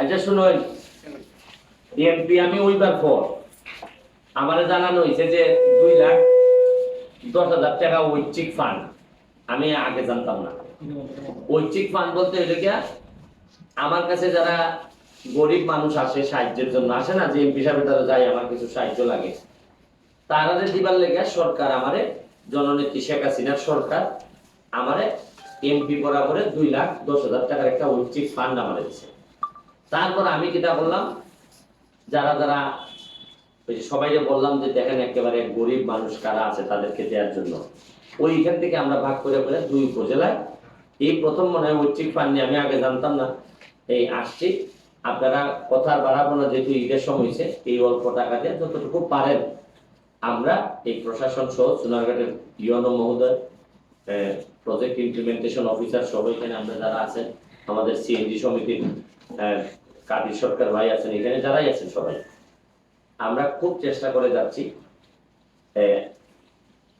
আচ্ছা আমি আমার আগে জানতাম না। ঐচ্ছিক বলতে হইলে কি আমার কাছে যারা গরিব মানুষ আসে, সাহায্যের জন্য আসে না, যে এমপি সাহেব তারা যায় আমার কিছু সাহায্য লাগে। তারা যে দিবার লেগে সরকার আমারে, জননেত্রী শেখ হাসিনার সরকার আমারে এমপি বরাবরে দুই লাখ দশ হাজার টাকার একটা ঐচ্ছিক ফান্ড আমার দিচ্ছে তারপর আমি যেটা বললাম, যারা যারা ওই যে সবাইকে বললাম যে দেখেন একেবারে গরিব মানুষ কারা আছে তাদেরকে দেওয়ার জন্য, ওইখান থেকে আমরা ভাগ করে করে দুই উপজেলায় এই প্রথম মনে হয় ঐচ্ছিক ফান্ড নিয়ে আমি আগে জানতাম না, এই আসছি। আপনারা কথা বাড়াবো না, যেহেতু ঈদের সময় হয়েছে, এই অল্প টাকা দিয়ে যতটুকু পারেন আমরা এই প্রশাসন সহ সোনারঘাটের ইয়নো মহোদয় প্রজেক্ট ইমপ্লিমেন্টেশন অফিসার সহ এখানে আমরা যারা আছেন, আমাদের সিএনজি সমিতির কাদির সরকার ভাই আছেন, এখানে যারাই আছেন সবাই। আমরা খুব চেষ্টা করে যাচ্ছি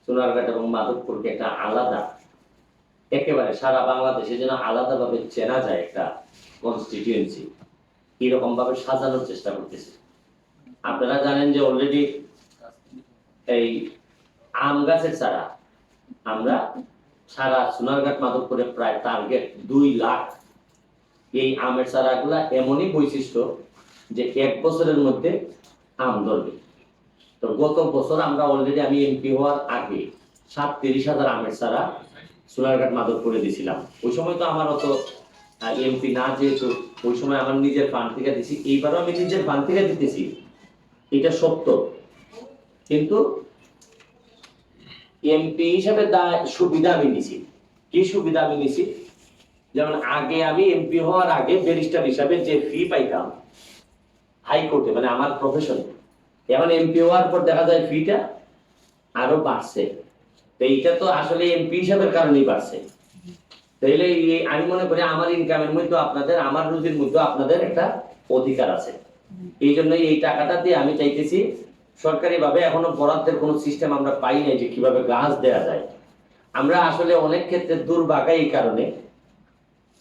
সোনারঘাট এবং মাধবপুরকে একটা আলাদা, একেবারে সারা বাংলাদেশে যেন আলাদাভাবে চেনা যায় একটা কনস্টিটিউয়েন্সি এরকম ভাবে সাজানোর চেষ্টা করতেছি। আপনারা জানেন যে অলরেডি এই আম গাছের চারা আমরা সারা সোনারঘাট মাধবপুরে প্রায় টার্গেট দুই লাখ। এই আমের চারাগুলা এমনই বৈশিষ্ট্য যে এক বছরের মধ্যে আম ধরবে। তো গত বছর আমরা অলরেডি আমি এমপি হওয়ার আগে সাত তিরিশ হাজার আমের চারা সোনারঘাট মাধবপুরে দিছিলাম। ওই সময় তো আমার অত এমপি না যেহেতু, ওই সময় আমার নিজের ফান্ড থেকে দিছি। এইবারও আমি নিজের ফান্ড থেকে দিতেছি। এটা সত্য। কিন্তু এমপি হিসাবে সুবিধা আমি নিছি। কি সুবিধা আমি নিছি? যেমন আগে আমি এমপি হওয়ার আগে ব্যারিস্টার হিসাবে যে ফি পাইতাম হাইকোর্টে মানে আমার প্রফেশন এখন এমপি হওয়ার পর দেখা যায় ফিটা আরও বাড়ছে। এইটা তো আসলে এমপি হিসাবের কারণেই বাড়ছে। তাইলে আমি মনে করি আমার ইনকামের মধ্যে আপনাদের, আমার রুজির মধ্যে আপনাদের একটা অধিকার আছে। এই জন্য এই টাকাটা দিয়ে আমি চাইতেছি সরকারি ভাবে এখনও বরাদ্দের কোনো সিস্টেম আমরা পাই নাই যে কীভাবে গাছ দেওয়া যায়। আমরা আসলে অনেক ক্ষেত্রে দুর্ভাগা এই কারণে।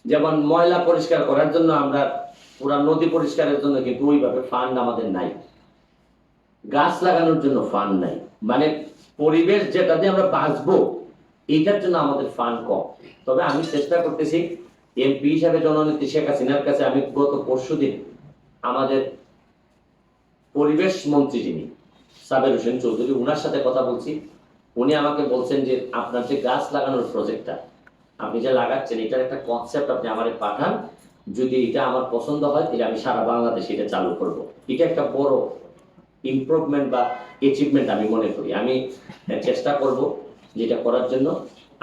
যেমন ময়লা পরিষ্কার করার জন্য আমরা পুরা নদী পরিষ্কারের জন্য কিন্তু ওইভাবে ফান্ড আমাদের নাই। গাছ লাগানোর জন্য ফান্ড নাই। মানে পরিবেশ যেটা দিয়ে আমরা বাঁচবো, এইটার জন্য আমাদের ফান্ড কম। তবে আমি চেষ্টা করতেছি এমপি হিসাবে জননেত্রী শেখ হাসিনার কাছে আমি গত পরশু দিন আমাদের পরিবেশ মন্ত্রী যিনি সাবের হোসেন চৌধুরী ওনার সাথে কথা বলছি। উনি আমাকে বলছেন যে, আপনার যে গাছ লাগানোর প্রজেক্টটা আপনি যে লাগাচ্ছেন, এটার একটা কনসেপ্ট আপনি আমারে পাঠান। যদি এটা আমার পছন্দ হয় তাহলে আমি সারা বাংলাদেশে এটা চালু করব। এটা একটা বড় ইমপ্রুভমেন্ট বা অ্যাচিভমেন্ট আমি মনে করি। আমি চেষ্টা করব যেটা করার জন্য।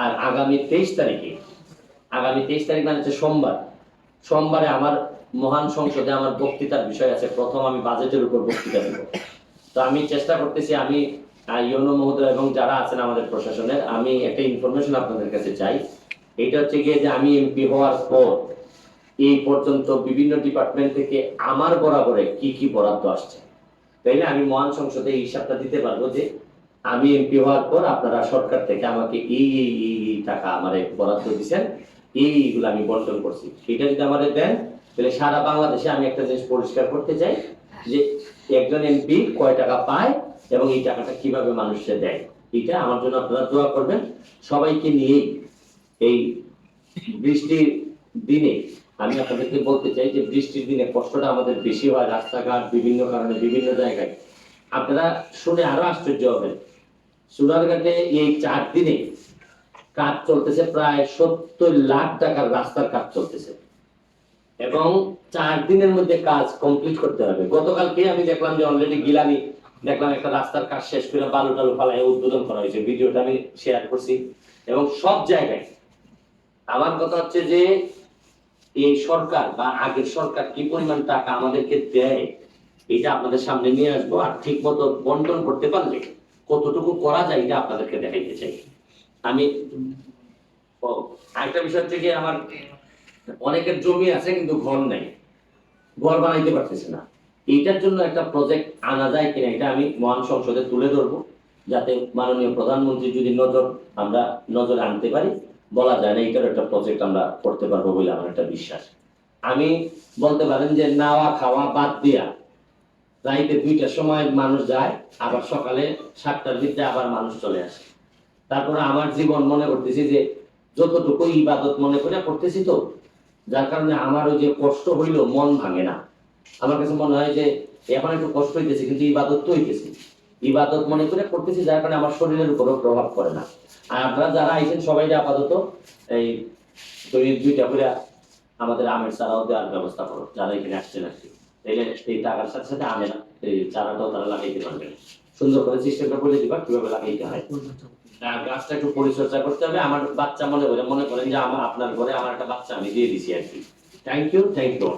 আর আগামী তেইশ তারিখে, আগামী তেইশ তারিখ মানে হচ্ছে সোমবার। সোমবারে আমার মহান সংসদে আমার বক্তৃতার বিষয় আছে। প্রথম আমি বাজেটের উপর বক্তৃতা দেব। তো আমি চেষ্টা করতেছি, আমি ইউনো মহোদয় এবং যারা আছেন আমাদের প্রশাসনের, আমি একটা ইনফরমেশন আপনাদের কাছে চাই। এটা হচ্ছে গিয়ে যে আমি এমপি হওয়ার পর এই পর্যন্ত বিভিন্ন ডিপার্টমেন্ট থেকে আমার বরাবরে কি কি বরাদ্দ আসছে। তাইলে আমি মহান সংসদে এই হিসাবটা দিতে পারব যে আমি এমপি হওয়ার পর আপনারা সরকার থেকে আমাকে এই এই টাকা আমার বরাদ্দ দিচ্ছেন এইগুলো আমি বন্টন করছি। সেটা যদি আমাদের দেন, তাহলে সারা বাংলাদেশে আমি একটা জিনিস পরিষ্কার করতে চাই যে একজন এমপি কয় টাকা পায় এবং এই টাকাটা কীভাবে মানুষকে দেয়। এটা আমার জন্য আপনারা দোয়া করবেন। সবাইকে নিয়েই এই বৃষ্টির দিনে আমি আপনাদেরকে বলতে চাই যে বৃষ্টির দিনে কষ্টটা আমাদের বেশি হয় রাস্তাঘাট, বিভিন্ন কারণে, বিভিন্ন জায়গায়। আপনারা শুনে আরও আশ্চর্য হবেন। সুনারঘাটে এই চার দিনে কাজ চলতেছে প্রায় সত্তর লাখ টাকার রাস্তার কাজ চলতেছে। এবং চার দিনের মধ্যে কাজ কমপ্লিট করতে হবে। গতকালকে আমি দেখলাম যে অলরেডি গিলানি, দেখলাম একটা রাস্তার কাজ শেষ করে বালু টালু ফালাই উদ্বোধন করা হয়েছে। ভিডিওটা আমি শেয়ার করছি। এবং সব জায়গায় আমার কথা হচ্ছে যে, এই সরকার বা আগের সরকার কি পরিমাণ টাকা আমাদেরকে দেয়, এটা আপনাদের সামনে নিয়ে আসব আর ঠিক মতো বন্টন করতে পারলে কতটুকু করা যায় এটা আপনাদেরকে দেখাইতে চাই। আমি আরেকটা বিষয় হচ্ছে কি আমার অনেকের জমি আছে, কিন্তু ঘর নাই। ঘর বানাইতে পারতেছে না। এইটার জন্য একটা প্রজেক্ট আনা যায় কিনা, এটা আমি মহান সংসদে তুলে ধরবো, যাতে মাননীয় প্রধানমন্ত্রী যদি নজর আমরা নজরে আনতে পারি, বলা যায় না এটার একটা প্রজেক্ট আমরা করতে পারব বলে আমার একটা বিশ্বাস। আমি বলতে পারেন যে নাওয়া খাওয়া বাদ দিয়া রাইতে দুইটার সময় মানুষ যায়, আবার সকালে সাতটার ভিতরে আবার মানুষ চলে আসে। তারপরে আমার জীবন মনে করতেছি যে যতটুকু ইবাদত মনে করে করতেছি তো যার কারণে আমার ওই যে কষ্ট হইল, মন ভাঙে না। আমার কাছে মনে হয় যে, এখন একটু কষ্ট হইতেছে, কিন্তু ইবাদত তো হইতেছে। ইবাদত মনে করে করতেছি, যার কারণে আমার শরীরের উপরও প্রভাব পড়ে না। আর আপনারা যারা আইছেন, সবাই আপাতত এই দুই দুইটা করে আমাদের আমের চারাও দেওয়ার ব্যবস্থা করো, যারা এখানে আসছেন আর কি। এই টাকার সাথে সাথে আমের, এই চারাটাও তারা লাগাইতে পারবে সুন্দর করে সিস্টেমটা বলে দিবা কীভাবে লাগাইতে হয়। গাছটা একটু পরিচর্যা করতে হবে। আমার বাচ্চা মনে করে মনে করেন যে আমার আপনার ঘরে আমার একটা বাচ্চা আমি দিয়ে দিছি আর কি। Thank you thank you